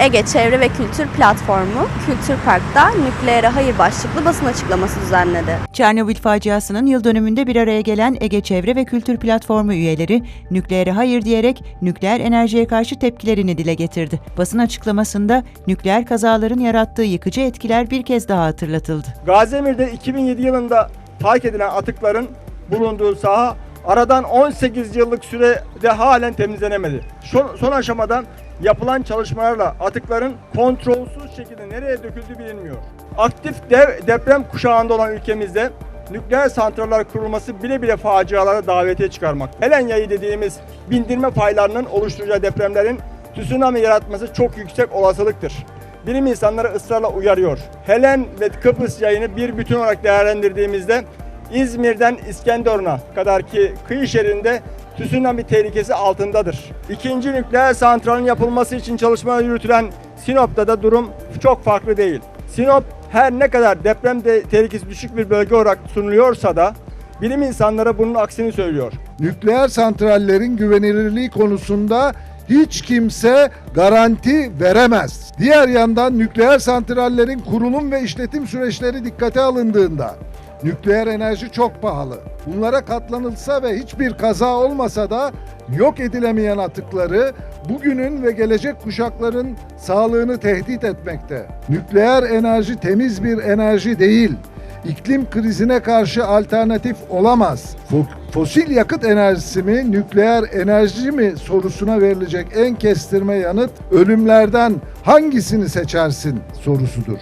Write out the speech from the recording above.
Ege Çevre ve Kültür Platformu, Kültür Park'ta nükleere hayır başlıklı basın açıklaması düzenledi. Çernobil faciasının yıl dönümünde bir araya gelen Ege Çevre ve Kültür Platformu üyeleri nükleere hayır diyerek nükleer enerjiye karşı tepkilerini dile getirdi. Basın açıklamasında nükleer kazaların yarattığı yıkıcı etkiler bir kez daha hatırlatıldı. Gazemir'de 2007 yılında fark edilen atıkların bulunduğu saha aradan 18 yıllık sürede halen temizlenemedi. Son, son aşamada yapılan çalışmalarla atıkların kontrolsüz şekilde nereye döküldüğü bilinmiyor. Aktif dev, deprem kuşağında olan ülkemizde nükleer santraller kurulması bile bile facialara davetiye çıkarmak. Helen yayı dediğimiz bindirme faylarının oluşturacağı depremlerin tsunami yaratması çok yüksek olasılıktır. Bilim insanları ısrarla uyarıyor. Helen ve Kıbrıs yayını bir bütün olarak değerlendirdiğimizde İzmir'den İskenderun'a kadar ki kıyı şeridinde tsunami tehlikesi altındadır. İkinci nükleer santralin yapılması için çalışmalar yürütülen Sinop'ta da durum çok farklı değil. Sinop her ne kadar deprem de tehlikesi düşük bir bölge olarak sunuluyorsa da bilim insanları bunun aksini söylüyor. nükleer santrallerin güvenilirliği konusunda hiç kimse garanti veremez. Diğer yandan nükleer santrallerin kurulum ve işletim süreçleri dikkate alındığında nükleer enerji çok pahalı. Bunlara katlanılsa ve hiçbir kaza olmasa da yok edilemeyen atıkları bugünün ve gelecek kuşakların sağlığını tehdit etmekte. Nükleer enerji temiz bir enerji değil iklim krizine karşı alternatif olamaz. Fo- Fosil yakıt enerjisi mi, nükleer enerji mi sorusuna verilecek en kestirme yanıt ölümlerden hangisini seçersin sorusudur.